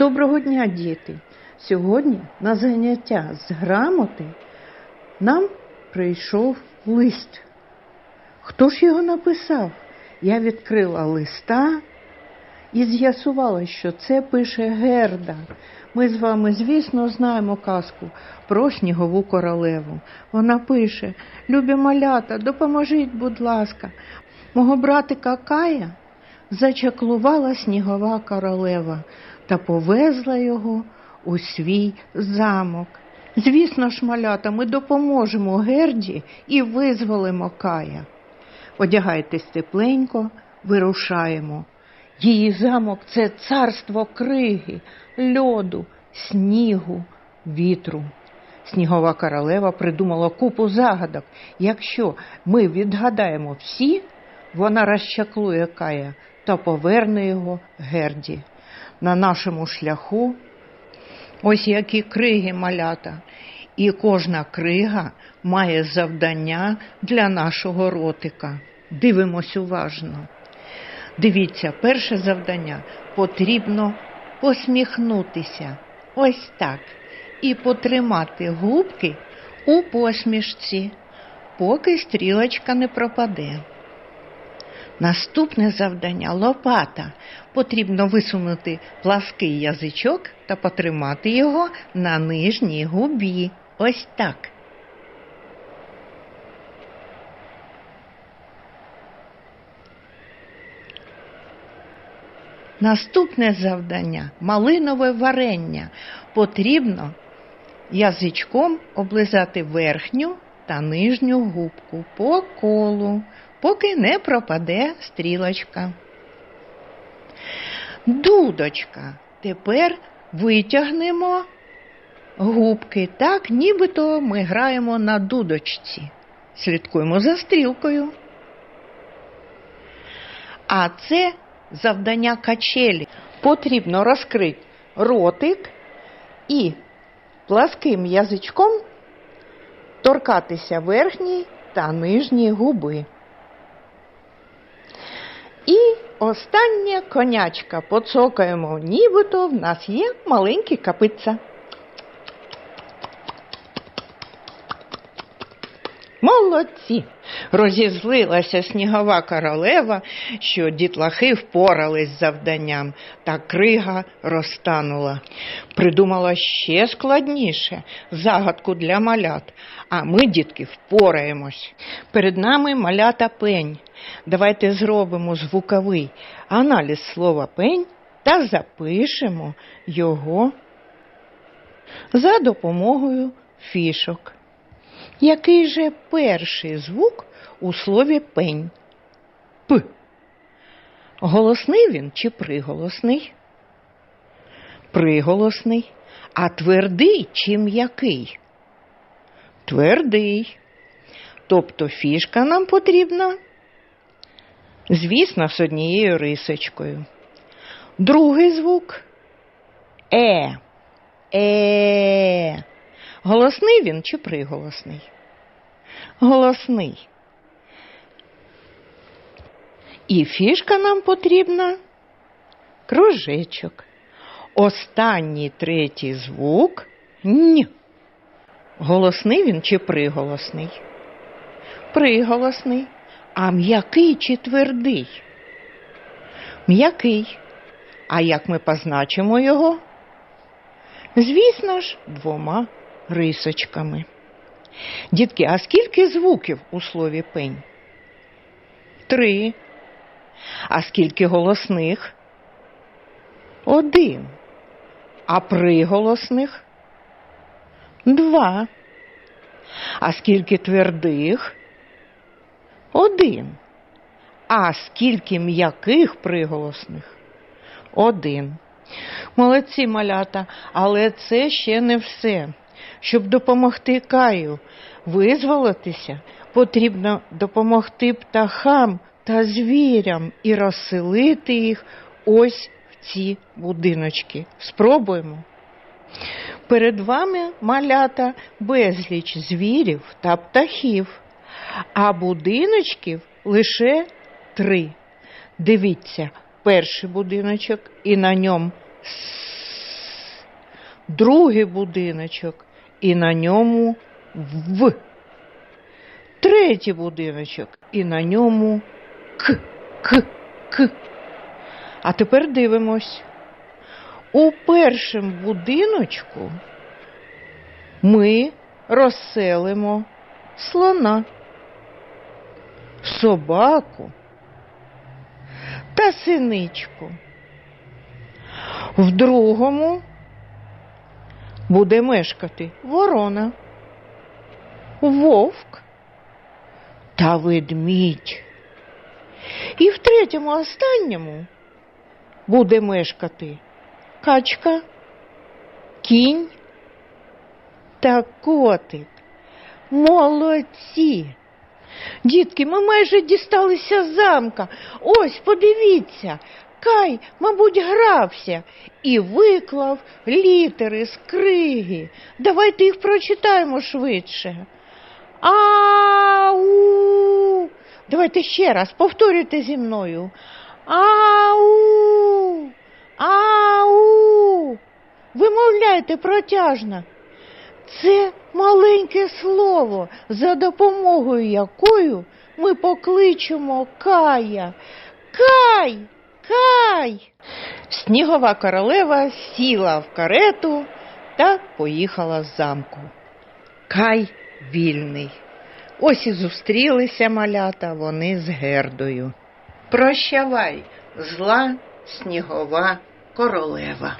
Доброго дня, діти! Сьогодні на заняття з грамоти нам прийшов лист. Хто ж його написав? Я відкрила листа і з'ясувала, що це пише Герда. Ми з вами, звісно, знаємо казку про снігову королеву. Вона пише: Любі малята, допоможіть, будь ласка, мого братика Кая зачаклувала снігова королева та повезла його у свій замок. Звісно ж, малята, ми допоможемо Герді і визволимо Кая. Одягайтесь тепленько, вирушаємо. Її замок це царство криги, льоду, снігу, вітру. Снігова королева придумала купу загадок. Якщо ми відгадаємо всі, вона розчаклує Кая та поверне його Герді. На нашому шляху ось які криги малята. І кожна крига має завдання для нашого ротика. Дивимось уважно. Дивіться, перше завдання потрібно посміхнутися. Ось так. І потримати губки у посмішці, поки стрілочка не пропаде. Наступне завдання лопата. Потрібно висунути плаский язичок та потримати його на нижній губі. Ось так. Наступне завдання малинове варення. Потрібно язичком облизати верхню та нижню губку по колу, поки не пропаде стрілочка. Дудочка. Тепер витягнемо губки так, нібито ми граємо на дудочці. Слідкуємо за стрілкою. А це завдання качелі. Потрібно розкрити ротик і пласким язичком торкатися верхньої та нижньої губи. І остання конячка. Поцокаємо, нібито в нас є маленькі капиця. Молодці! Розізлилася снігова королева, що дітлахи впорались з завданням, та крига розтанула. Придумала ще складніше загадку для малят, а ми, дітки, впораємось. Перед нами малята пень. Давайте зробимо звуковий аналіз слова пень та запишемо його за допомогою фішок. Який же перший звук у слові пень? П. Голосний він чи приголосний? Приголосний. А твердий чи м'який? Твердий. Тобто фішка нам потрібна, звісно, з однією рисочкою. Другий звук е. Е. Голосний він чи приголосний? Голосний. І фішка нам потрібна кружечок. Останній третій звук н. Голосний він чи приголосний? Приголосний. А м'який чи твердий? М'який. А як ми позначимо його? Звісно ж, двома рисочками. Дітки, а скільки звуків у слові пень? Три. А скільки голосних? Один. А приголосних? Два. А скільки твердих? Один. А скільки м'яких приголосних? Один. Молодці малята, але це ще не все. Щоб допомогти Каю визволитися, потрібно допомогти птахам та звірям і розселити їх ось в ці будиночки. Спробуємо. Перед вами малята безліч звірів та птахів, а будиночків лише три. Дивіться, перший будиночок і на ньому другий будиночок і на ньому В. Третій будиночок і на ньому К, К, К. А тепер дивимось. У першому будиночку ми розселимо слона, собаку та синичку. В другому буде мешкати ворона, вовк та ведмідь. І в третьому останньому буде мешкати качка, кінь та котик. Молодці! Дітки, ми майже дісталися замка. Ось, подивіться, Кай, мабуть, грався і виклав літери з криги. Давайте їх прочитаємо швидше. Ау! Давайте ще раз повторюйте зі мною. Ау! Ау! Вимовляйте протяжно. Це маленьке слово, за допомогою якою ми покличемо Кая. Кай! Кай! Снігова королева сіла в карету та поїхала з замку. Кай вільний. Ось і зустрілися малята вони з Гердою. Прощавай, зла снігова королева.